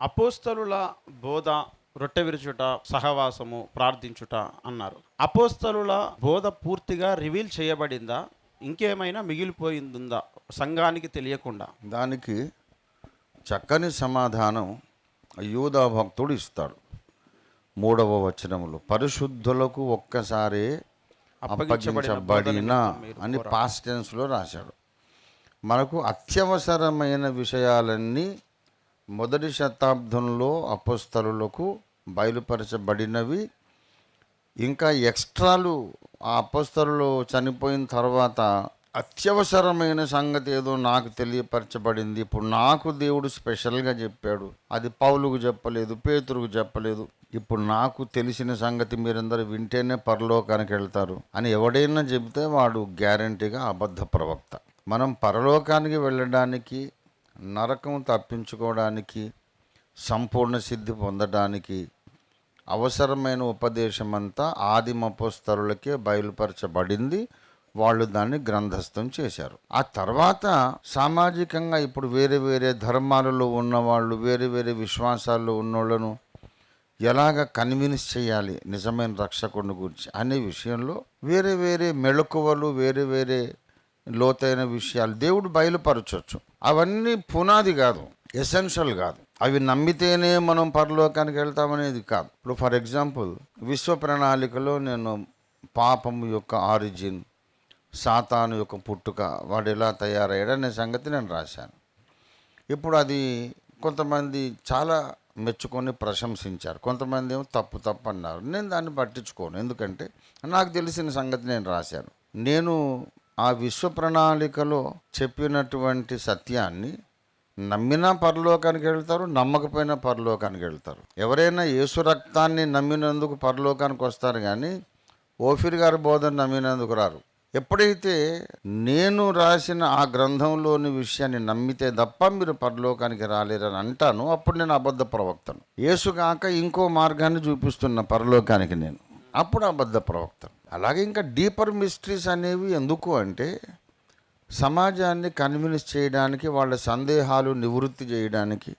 అపోస్తలుల బోధ రొట్టె విరుచుట సహవాసము ప్రార్థించుట అన్నారు. అపోస్తలుల బోధ పూర్తిగా రివీల్ చేయబడిందా? ఇంకేమైనా మిగిలిపోయిందా? సంఘానికి తెలియకుండా. దానికి చక్కని సమాధానం యూదా భక్తుడు ఇస్తాడు. మూడవ వచనములో పరిశుద్ధులకు ఒక్కసారే అప్పగించబడిన అని పాస్ట్ టెన్స్లో రాశాడు. మనకు అత్యవసరమైన విషయాలన్నీ మొదటి శతాబ్దంలో అపస్తలులకు బయలుపరచబడినవి. ఇంకా ఎక్స్ట్రాలు ఆ అపస్తలు చనిపోయిన తర్వాత అత్యవసరమైన సంగతి ఏదో నాకు తెలియపరచబడింది. ఇప్పుడు నాకు దేవుడు స్పెషల్గా చెప్పాడు. అది పౌలుకు చెప్పలేదు పేతురుకు చెప్పలేదు. ఇప్పుడు నాకు తెలిసిన సంగతి మీరందరూ వింటేనే పరలోకానికి వెళ్తారు అని ఎవడైనా చెబితే వాడు గ్యారంటీగా అబద్ధ ప్రవక్త. మనం పరలోకానికి వెళ్ళడానికి నరకం తప్పించుకోవడానికి సంపూర్ణ సిద్ధి పొందడానికి అవసరమైన ఉపదేశం అంతా ఆదిమపోస్తరులకే బయలుపరచబడింది. వాళ్ళు దాన్ని గ్రంథస్థం చేశారు. ఆ తర్వాత సామాజికంగా ఇప్పుడు వేరే వేరే ధర్మాలలో ఉన్నవాళ్ళు వేరే వేరే విశ్వాసాల్లో ఉన్నోళ్ళను ఎలాగ కన్విన్స్ చేయాలి నిజమైన రక్షకుడిని గురించి అనే విషయంలో వేరే వేరే మెళకువలు వేరే వేరే లోతైన విషయాలు దేవుడు బయలుపరచవచ్చు అవన్నీ పునాది కాదు ఎసెన్షియల్ కాదు. అవి నమ్మితేనే మనం పరలోకానికి వెళ్తామనేది కాదు. ఇప్పుడు ఫర్ ఎగ్జాంపుల్ విశ్వ ప్రణాళికలో నేను పాపం యొక్క ఆరిజిన్ సాతాను యొక్క పుట్టుక వాడు ఎలా తయారయ్యాడనే సంగతి నేను రాశాను. ఇప్పుడు అది కొంతమంది చాలా మెచ్చుకొని ప్రశంసించారు. కొంతమంది ఏమో తప్పు తప్పు అన్నారు. నేను దాన్ని పట్టించుకోను. ఎందుకంటే నాకు తెలిసిన సంగతి నేను రాశాను. నేను ఆ విశ్వ ప్రణాళికలో చెప్పినటువంటి సత్యాన్ని నమ్మినా పరలోకానికి వెళ్తారు నమ్మకపోయినా పరలోకానికి వెళ్తారు. ఎవరైనా యేసు రక్తాన్ని నమ్మినందుకు పరలోకానికి వస్తారు కానీ ఓఫిర్ గారి బోధన నమ్మినందుకు రారు. ఎప్పుడైతే నేను రాసిన ఆ గ్రంథంలోని విషయాన్ని నమ్మితే తప్ప మీరు పరలోకానికి రాలేరని అంటాను అప్పుడు నేను అబద్ధ ప్రవక్తను. యేసు కాక ఇంకో మార్గాన్ని చూపిస్తున్న పరలోకానికి నేను. అప్పుడు అబద్ధ ప్రవక్తను. అలాగే ఇంకా డీపర్ మిస్టరీస్ అనేవి ఎందుకు అంటే సమాజాన్ని కన్విన్స్ చేయడానికి వాళ్ళ సందేహాలు నివృత్తి చేయడానికి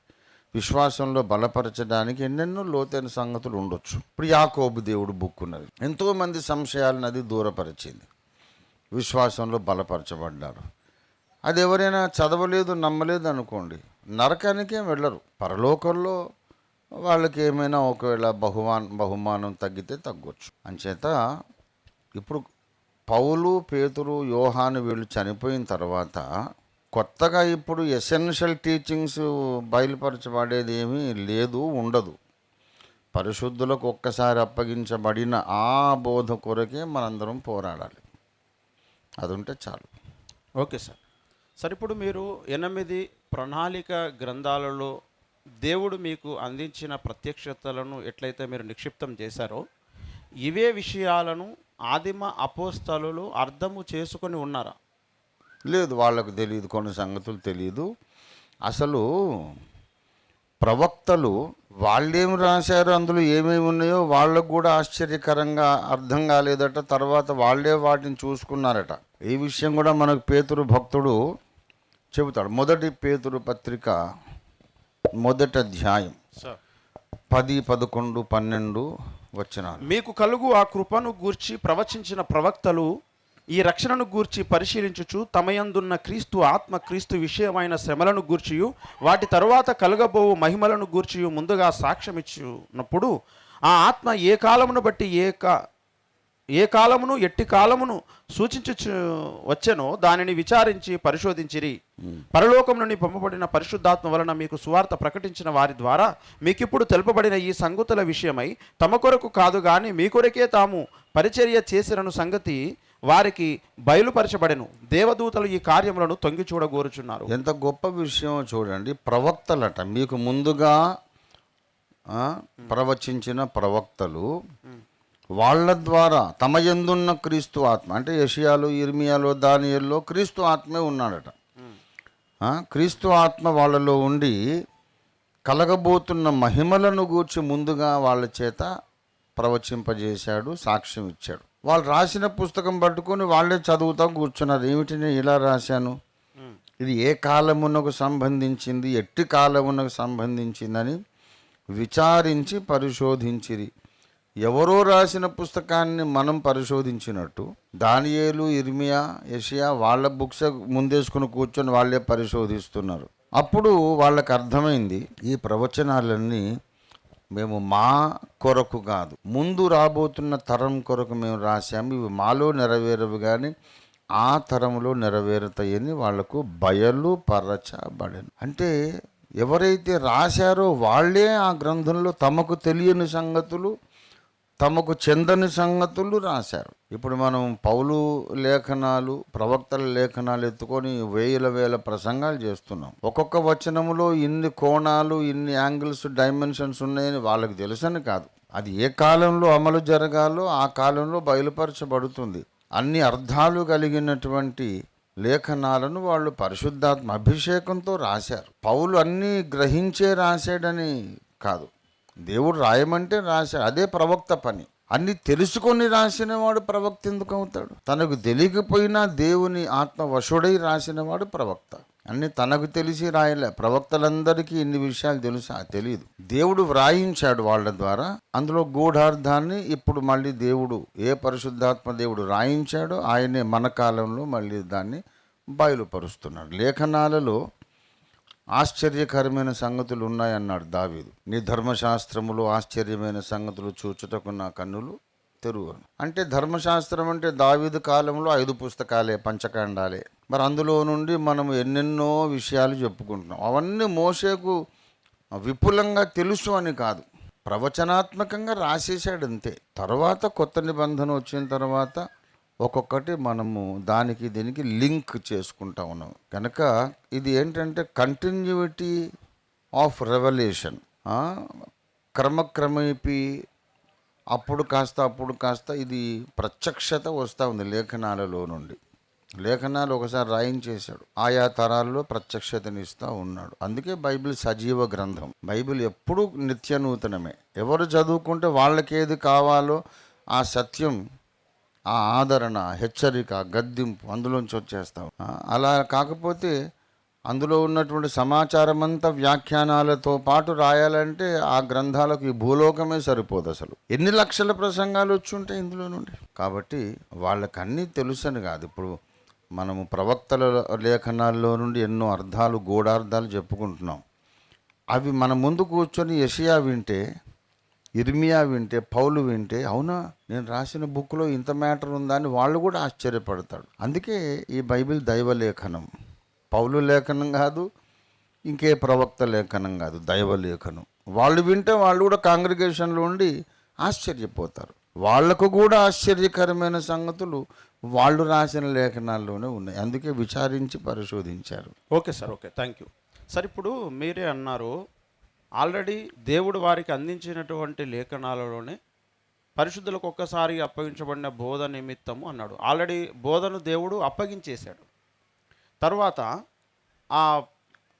విశ్వాసంలో బలపరచడానికి ఎన్నెన్నో లోతైన సంగతులు ఉండొచ్చు. ఇప్పుడు యాకోబు దేవుడు బుక్ ఉన్నది. ఎంతోమంది సంశయాలను అది దూరపరిచింది. విశ్వాసంలో బలపరచబడ్డారు. అది ఎవరైనా చదవలేదు నమ్మలేదు అనుకోండి నరకానికే వెళ్ళరు. పరలోకంలో వాళ్ళకి ఏమైనా ఒకవేళ బహుమాన్ బహుమానం తగ్గితే తగ్గొచ్చు. అంచేత ఇప్పుడు పౌలు పేతురు యోహాను వీళ్ళు చనిపోయిన తర్వాత కొత్తగా ఇప్పుడు ఎసెన్షియల్ టీచింగ్స్ బయలుపరచబడేది ఏమీ లేదు ఉండదు. పరిశుద్ధులకు ఒక్కసారి అప్పగించబడిన ఆ బోధ కొరకే మనందరం పోరాడాలి. అది ఉంటే చాలు. Okay sir. సార్ ఇప్పుడు మీరు ఎనిమిది ప్రణాళిక గ్రంథాలలో దేవుడు మీకు అందించిన ప్రత్యక్షతలను ఎట్లయితే మీరు నిక్షిప్తం చేశారో ఇవే విషయాలను ఆదిమ అపోస్తలు అర్థము చేసుకొని ఉన్నారా? లేదు వాళ్ళకు తెలియదు కొన్ని సంగతులు తెలియదు. అసలు ప్రవక్తలు వాళ్ళేమి రాశారు అందులో ఏమేమి ఉన్నాయో వాళ్ళకు కూడా ఆశ్చర్యకరంగా అర్థం కాలేదట. తర్వాత వాళ్ళే వాటిని చూసుకున్నారట. ఈ విషయం కూడా మనకు పేతురు భక్తుడు చెబుతాడు. మొదటి పేతురు పత్రిక మొదటి అధ్యాయం. సార్ పది పదకొండు పన్నెండు వచ్చినాలు మీకు కలుగు ఆ కృపను గూర్చి ప్రవచించిన ప్రవక్తలు ఈ రక్షణను గూర్చి పరిశీలించుచు తమయందున్న క్రీస్తు ఆత్మ క్రీస్తు విషయమైన శ్రమలను గూర్చియు వాటి తరువాత కలగబోవు మహిమలను గూర్చియు ముందుగా సాక్ష్యమిచ్చున్నప్పుడు ఆ ఆత్మ ఏ కాలమును బట్టి ఏ ఏ కాలమును ఎట్టి కాలమును సూచించు వచ్చెనో దానిని విచారించి పరిశోధించిరి. పరలోకం నుండి పంపబడిన పరిశుద్ధాత్మ వలన మీకు సువార్త ప్రకటించిన వారి ద్వారా మీకిప్పుడు తెలుపబడిన ఈ సంగతుల విషయమై తమ కొరకు కాదు గాని మీ కొరకే తాము పరిచర్య చేసిరను సంగతి వారికి బయలుపరచబడెను. దేవదూతలు ఈ కార్యములను తొంగి చూడగోరుచున్నారు. ఎంత గొప్ప విషయం చూడండి. ప్రవక్తలట. మీకు ముందుగా ప్రవచించిన ప్రవక్తలు వాళ్ళ ద్వారా తమ ఎందున్న క్రీస్తు ఆత్మ అంటే యషియాలో ఇర్మియాలో దానియల్లో క్రీస్తు ఆత్మే ఉన్నాడట. క్రీస్తు ఆత్మ వాళ్ళలో ఉండి కలగబోతున్న మహిమలను గూర్చి ముందుగా వాళ్ళ చేత ప్రవచింపజేశాడు సాక్ష్యం ఇచ్చాడు. వాళ్ళు రాసిన పుస్తకం పట్టుకొని వాళ్ళే చదువుతా కూర్చున్నారు. ఏమిటి నేను ఇలా రాశాను? ఇది ఏ కాలమునకు సంబంధించింది? ఎట్టి కాలమునకు సంబంధించిందని విచారించి పరిశోధించిరి. ఎవరో రాసిన పుస్తకాన్ని మనం పరిశోధించినట్టు దానియేలు ఇర్మియా యషియా వాళ్ళ బుక్స్ ముందేసుకుని కూర్చొని వాళ్ళే పరిశోధిస్తున్నారు. అప్పుడు వాళ్ళకి అర్థమైంది ఈ ప్రవచనాలన్నీ మేము మా కొరకు కాదు. ముందు రాబోతున్న తరం కొరకు మేము రాశాము. ఇవి మాలో నెరవేరవు కానీ ఆ తరంలో నెరవేరుతాయని వాళ్ళకు బయలు పరచబడను. అంటే ఎవరైతే రాశారో వాళ్ళే ఆ గ్రంథంలో తమకు తెలియని సంగతులు తమకు చెందని సంగతులు రాశారు. ఇప్పుడు మనం పౌలు లేఖనాలు ప్రవక్తల లేఖనాలు ఎత్తుకొని వేల వేల ప్రసంగాలు చేస్తున్నాం. ఒక్కొక్క వచనములో ఇన్ని కోణాలు ఇన్ని యాంగిల్స్ డైమెన్షన్స్ ఉన్నాయని వాళ్ళకి తెలుసని కాదు. అది ఏ కాలంలో అమలు జరగాలో ఆ కాలంలో బయలుపరచబడుతుంది. అన్ని అర్థాలు కలిగినటువంటి లేఖనాలను వాళ్ళు పరిశుద్ధాత్మ అభిషేకంతో రాశారు. పౌలు అన్నీ గ్రహించే రాశాడని కాదు. దేవుడు రాయమంటే రాశాడు. అదే ప్రవక్త పని. అన్ని తెలుసుకొని రాసిన వాడు ప్రవక్త ఎందుకు అవుతాడు తనకు తెలియకపోయినా దేవుని ఆత్మ వశుడై రాసినవాడు ప్రవక్త. అన్ని తనకు తెలిసి రాయలే. ప్రవక్తలందరికీ ఇన్ని విషయాలు తెలుసా? తెలియదు దేవుడు వ్రాయించాడు వాళ్ళ ద్వారా. అందులో గూఢార్థాన్ని ఇప్పుడు మళ్ళీ దేవుడు ఏ పరిశుద్ధాత్మ దేవుడు రాయించాడో ఆయనే మన కాలంలో మళ్ళీ దాన్ని బయలుపరుస్తున్నాడు. లేఖనాలలో ఆశ్చర్యకరమైన సంగతులు ఉన్నాయన్నాడు దావీదు. నీ ధర్మశాస్త్రములో ఆశ్చర్యమైన సంగతులు చూచుటకు నా కన్నులు తెరువు అంటే ధర్మశాస్త్రం అంటే దావీదు కాలంలో ఐదు పుస్తకాలే పంచకాండాలే. మరి అందులో నుండి మనం ఎన్నెన్నో విషయాలు చెప్పుకుంటున్నాం. అవన్నీ మోసేకు విపులంగా తెలుసు అని కాదు. ప్రవచనాత్మకంగా రాసేసాడు అంతే తర్వాత కొత్త నిబంధన వచ్చిన తర్వాత ఒక్కొక్కటి మనము దానికి దీనికి లింక్ చేసుకుంటా ఉన్నాం కనుక ఇది ఏంటంటే కంటిన్యూటీ ఆఫ్ రెవల్యూషన్ క్రమక్రమేపి అప్పుడు కాస్త అప్పుడు కాస్త ఇది ప్రత్యక్షత వస్తూ ఉంది లేఖనాలలో నుండి. లేఖనాలు ఒకసారి రాయించేశాడు. ఆయా తరాల్లో ప్రత్యక్షతనిస్తూ ఉన్నాడు. అందుకే బైబిల్ సజీవ గ్రంథం. బైబిల్ ఎప్పుడూ నిత్య నూతనమే. ఎవరు చదువుకుంటే వాళ్ళకి ఏది కావాలో ఆ సత్యం ఆ ఆదరణ హెచ్చరిక గద్దింపు అందులోంచి వచ్చేస్తాం. అలా కాకపోతే అందులో ఉన్నటువంటి సమాచారం అంతా వ్యాఖ్యానాలతో పాటు రాయాలంటే ఆ గ్రంథాలకు ఈ భూలోకమే సరిపోదు అసలు. ఎన్ని లక్షల ప్రసంగాలు వచ్చి ఉంటాయి ఇందులో నుండి? కాబట్టి వాళ్ళకన్నీ తెలుసని కాదు. ఇప్పుడు మనము ప్రవక్తల లేఖనాల్లో నుండి ఎన్నో అర్థాలు గూఢార్థాలు చెప్పుకుంటున్నాం. అవి మన ముందు కూర్చొని యషియా వింటే ఇర్మియా వింటే పౌలు వింటే అవునా? నేను రాసిన బుక్లో ఇంత మ్యాటర్ ఉందా అని వాళ్ళు కూడా ఆశ్చర్యపడతాడు అందుకే ఈ బైబిల్ దైవ లేఖనం. పౌలు లేఖనం కాదు ఇంకే ప్రవక్త లేఖనం కాదు దైవ లేఖనం. వాళ్ళు వింటే వాళ్ళు కూడా కాంగ్రిగేషన్లో ఉండి ఆశ్చర్యపోతారు. వాళ్ళకు కూడా ఆశ్చర్యకరమైన సంగతులు వాళ్ళు రాసిన లేఖనాల్లోనే ఉన్నాయి. అందుకే విచారించి పరిశోధించారు. Okay sir okay. Thank you sir ఇప్పుడు మీరే అన్నారు ఆల్రెడీ దేవుడు వారికి అందించినటువంటి లేఖనాలలోనే పరిశుద్ధులకు ఒక్కసారి అప్పగించబడిన బోధ నిమిత్తము అన్నాడు. ఆల్రెడీ బోధను దేవుడు అప్పగించేశాడు. తర్వాత ఆ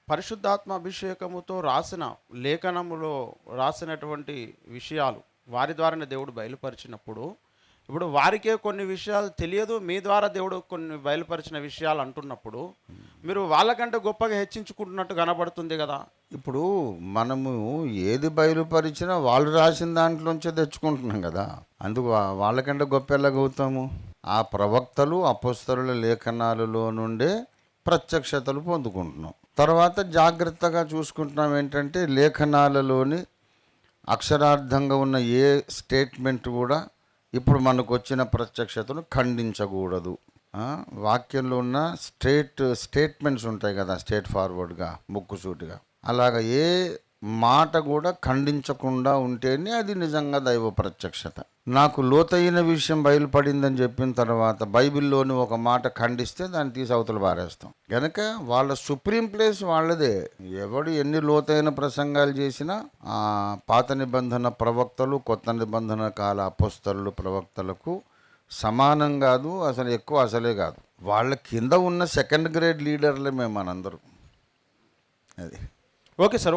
పరిశుద్ధాత్మ అభిషేకముతో రాసిన లేఖనములో రాసినటువంటి విషయాలు వారి ద్వారానే దేవుడు బయలుపరిచినప్పుడు ఇప్పుడు వారికే కొన్ని విషయాలు తెలియదు మీ ద్వారా దేవుడు కొన్ని బయలుపరిచిన విషయాలు అంటున్నప్పుడు మీరు వాళ్ళకంటే గొప్పగా హెచ్చించుకుంటున్నట్టు కనబడుతుంది కదా. ఇప్పుడు మనము ఏది బయలుపరిచినా వాళ్ళు రాసిన దాంట్లోంచే తెచ్చుకుంటున్నాం కదా. అందుకు వాళ్ళకంటే గొప్ప ఎలాగవుతాము ఆ ప్రవక్తలు అపస్తరుల లేఖనాలలో నుండే ప్రత్యక్షతలు పొందుకుంటున్నాం. తర్వాత జాగ్రత్తగా చూసుకుంటున్నాం ఏంటంటే లేఖనాలలోని అక్షరార్థంగా ఉన్న ఏ స్టేట్మెంట్ కూడా ఇప్పుడు మనకు వచ్చిన ప్రత్యక్షతను ఖండించకూడదు. వాక్యంలో ఉన్న స్ట్రేట్ స్టేట్మెంట్స్ ఉంటాయి కదా స్ట్రేట్ ఫార్వర్డ్గా ముక్కుసూటిగా అలాగ ఏ మాట కూడా ఖండించకుండా ఉంటేనే అది నిజంగా దైవ ప్రత్యక్షత. నాకు లోతైన విషయం బయలుపడిందని చెప్పిన తర్వాత బైబిల్లోని ఒక మాట ఖండిస్తే దాన్ని తీసి అవతల పారేస్తాం. కనుక వాళ్ళ సుప్రీం ప్లేస్ వాళ్ళదే. ఎవడు ఎన్ని లోతైన ప్రసంగాలు చేసినా ఆ పాత నిబంధన ప్రవక్తలు కొత్త నిబంధన కాల అపస్తరులు ప్రవక్తలకు సమానం కాదు అసలు ఎక్కువ అసలే కాదు. వాళ్ళ కింద ఉన్న సెకండ్ గ్రేడ్ లీడర్లే మేము మనందరం అది. Okay sir